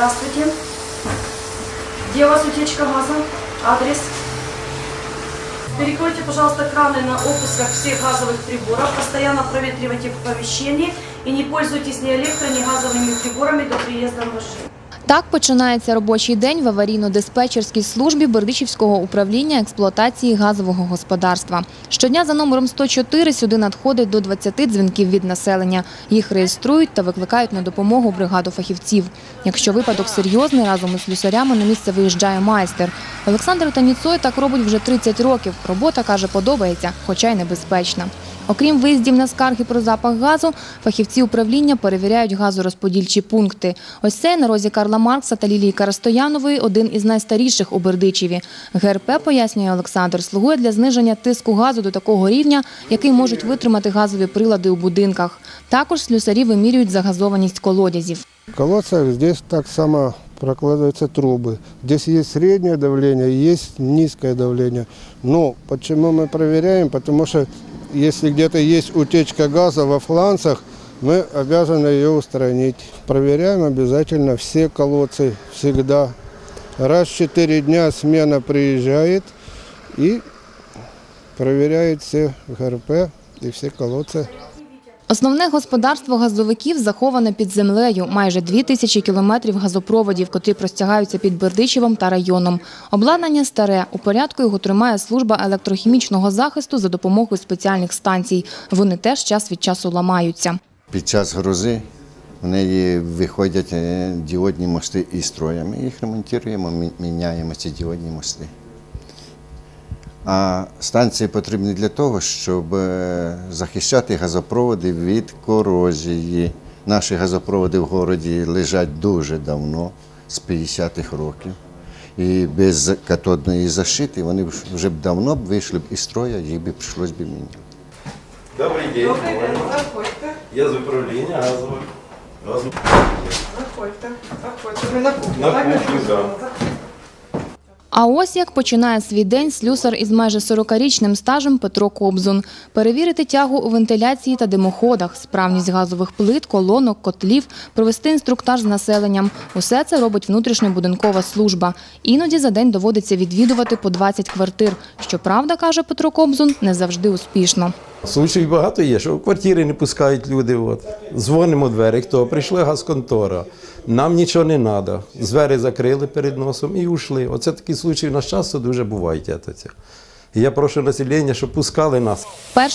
Здравствуйте. Где у вас утечка газа? Адрес? Перекройте, пожалуйста, краны на опусках всех газовых приборов, постоянно проветривайте в и не пользуйтесь ни электро, ни газовыми приборами до приезда машины. Так починається робочий день в аварійно-диспетчерській службі Бердичівського управління експлуатації газового господарства. Щодня за номером 104 сюди надходить до 20 дзвінків від населення. Їх реєструють та викликають на допомогу бригаду фахівців. Якщо випадок серйозний, разом із слюсарями на місце виїжджає майстер. Олександр Таніцой так робить вже 30 років. Робота, каже, подобається, хоча й небезпечна. Окрім виїздів на скарги про запах газу, фахівці управління перевіряють газорозподільчі пункти. Ось цей на розі Карла Маркса та Лілії Карастоянової один із найстаріших у Бердичеві. ГРП, пояснює Олександр, слугує для зниження тиску газу до такого рівня, який можуть витримати газові прилади у будинках. Також слюсарі вимірюють загазованість колодязів. В колодцах здесь так само прокладываются трубы. Здесь есть среднее давление, есть низкое давление. Но почему мы проверяем? Потому что если где-то есть утечка газа во фланцах, мы обязаны ее устранить. Проверяем обязательно все колодцы всегда. Раз в 4 дня смена приезжает и проверяет все ГРП и все колодцы. Основне господарство газовиків заховане під землею. Майже дві тисячі кілометрів газопроводів, котрі простягаються під Бердичевом та районом. Обладнання старе. У порядку його тримає служба електрохімічного захисту за допомогою спеціальних станцій. Вони теж час від часу ламаються. Під час грози в неї виходять е, діодні мости із строя. Ми їх ремонтуємо, міняємо ці діодні мости. А станції потрібні для того, щоб е, захищати газопроводи від корозії. Наші газопроводи в городі лежать дуже давно, з 50-х років. І без катодної защити вони вже б давно б вийшли б із строя, їх би прийшлось би міняти. Добрий день. Добрий день, заходьте, Я з управління газових. Газових. заходьте, заходьте. Ви на кухню, На так? кухню, так. А ось як починає свій день слюсар із майже 40-річним стажем Петро Кобзун. Перевірити тягу у вентиляції та димоходах, справність газових плит, колонок, котлів, провести інструктаж з населенням. Усе це робить внутрішньобудинкова служба. Іноді за день доводиться відвідувати по 20 квартир. Щоправда, каже Петро Кобзун, не завжди успішно. Случаїв багато є, що в квартири не пускають люди. От. Дзвонимо двері, хто прийшла газконтора. Нам нічого не треба. Двері закрили перед носом і ушли. Оце такі случаї у нас часто дуже бувають. ето я прошу населення, щоб пускали нас.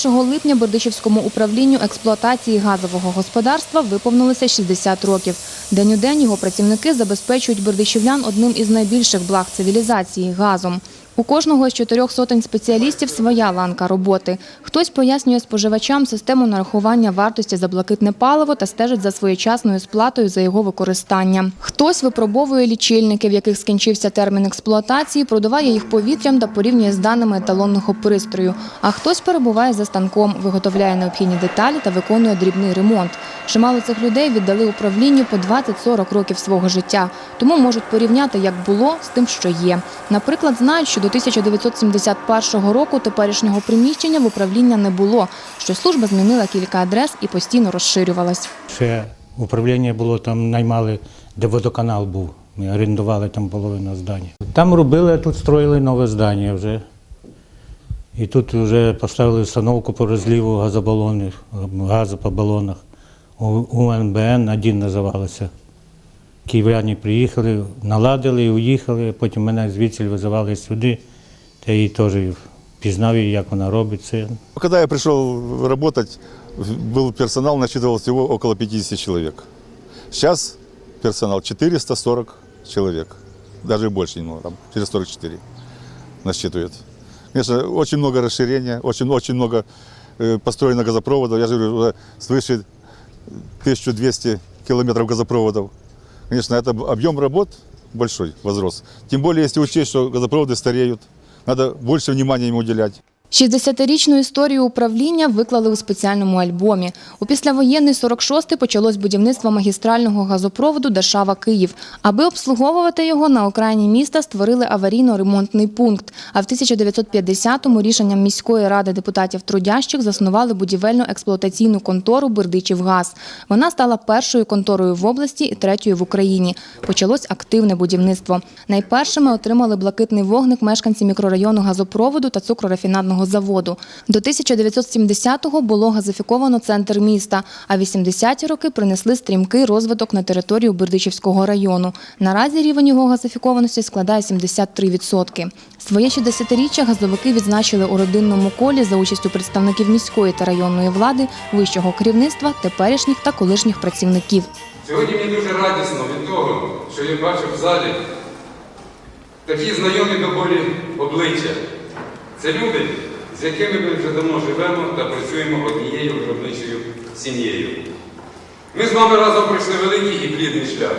1 липня Бердичівському управлінню експлуатації газового господарства виповнилося 60 років. День у день його працівники забезпечують бердичівлян одним із найбільших благ цивілізації газом. У кожного з чотирьох сотень спеціалістів своя ланка роботи. Хтось пояснює споживачам систему нарахування вартості за блакитне паливо та стежить за своєчасною сплатою за його використання. Хтось випробовує лічильники, в яких скінчився термін експлуатації, продуває їх повітрям та порівнює з даними еталонного пристрою. А хтось перебуває за станком, виготовляє необхідні деталі та виконує дрібний ремонт. Чимало цих людей віддали управлінню по 20-40 років свого життя, тому можуть порівняти, як було, з тим, що є. Наприклад, знають, що до 1971 року теперішнього приміщення в управління не було, що служба змінила кілька адрес і постійно розширювалась. Ще управління було там, наймали, де водоканал був. Ми орендували там половину здання. Там робили, а тут строїли нове здання вже. І тут вже поставили установку по розліву газобалонів, газу по балонах. У- УНБН один називалося. Київляні приїхали, наладили і уїхали, потім мене звідси визивали сюди, та і теж пізнав, її, як вона робить це. Когда я пришел работать, был персонал, насчитывал всего около 50 человек. Сейчас персонал 440 человек, даже больше немного, там 444 насчитывает. Конечно, очень много расширения, очень, очень много э, построено газопроводов. Я же говорю, уже свыше 1200 километров газопроводов. Конечно, это объем работ большой возрос. Тем более, если учесть, что газопроводы стареют, надо больше внимания им уделять. 60-річну історію управління виклали у спеціальному альбомі. У післявоєнний 46-й почалось будівництво магістрального газопроводу Дашава-Київ. Аби обслуговувати його, на окраїні міста створили аварійно-ремонтний пункт. А в 1950-му рішенням міської ради депутатів трудящих заснували будівельно-експлуатаційну контору «Бердичівгаз». Вона стала першою конторою в області і третьою в Україні. Почалось активне будівництво. Найпершими отримали блакитний вогник мешканці мікрорайону газопроводу та цукрорафінадного заводу. До 1970-го було газифіковано центр міста, а 80-ті роки принесли стрімкий розвиток на територію Бердичівського району. Наразі рівень його газифікованості складає 73%. Своє 60-річчя газовики відзначили у родинному колі за участю представників міської та районної влади, вищого керівництва, теперішніх та колишніх працівників. Сьогодні мені дуже радісно від того, що я бачу в залі такі знайомі до болі обличчя. Це люди, з якими ми вже давно живемо та працюємо однією виробничою сім'єю. Ми з вами разом пройшли великий і плідний шлях.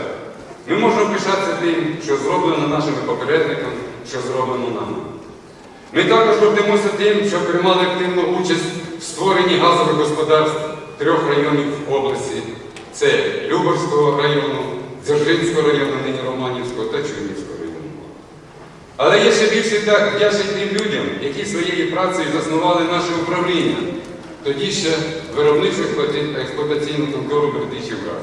Ми можемо пишатися тим, що зроблено нашими попередниками, що зроблено нами. Ми також гордимося тим, що приймали активну участь в створенні газових господарств трьох районів області. Це Любарського району, Дзержинського району, нині Романівського та Чернівського району. Але є ще більше вдячний тим людям, які своєю працею заснували наше управління, тоді ще виробничу експлуатаційну контору «Бердичівгаз»,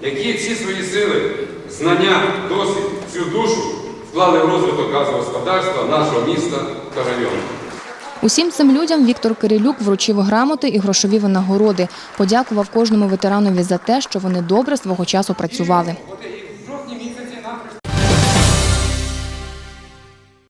які всі свої сили, знання, досвід, цю душу вклали в розвиток газового господарства нашого міста та району. Усім цим людям Віктор Кирилюк вручив грамоти і грошові винагороди. Подякував кожному ветеранові за те, що вони добре свого часу працювали.